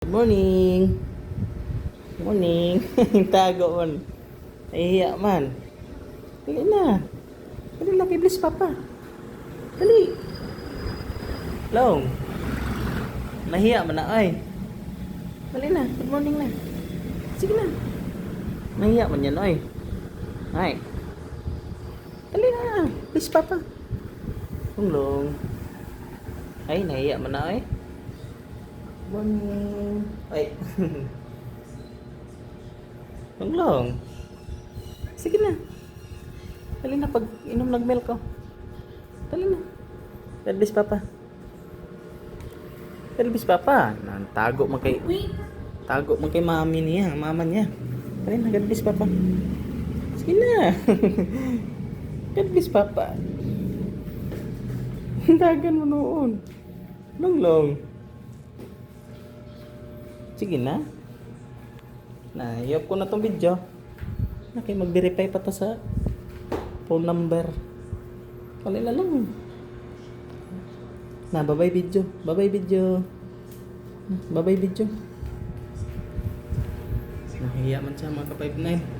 Good morning. Morning. Tago man. Nahihiya man. Dali na. Dali na, biblis papa. Dali. Long. Nahiya man na, ay. Dali na, good morning na. Sige na. Nahiya man yan, ay. Ay. Dali na, please papa. Long, long. Ay, nahiya man na, ay. Morning. Ay. Long long. Sige na. Dali na pag inom ng milk ko. Dali na. Pelbis papa. Pelbis papa. Nan tago man kay tago man kay mami niya, mama niya. Dali na pelbis papa. Sige na. pelbis papa. Dagan mo noon. Long long. Sige na. Nayop ko na tong video. Naki mag-verify pa to sa phone number. Kali na lang. Na, bye-bye video. Bye-bye video. Bye-bye video. Nahiya man siya mga ka-59.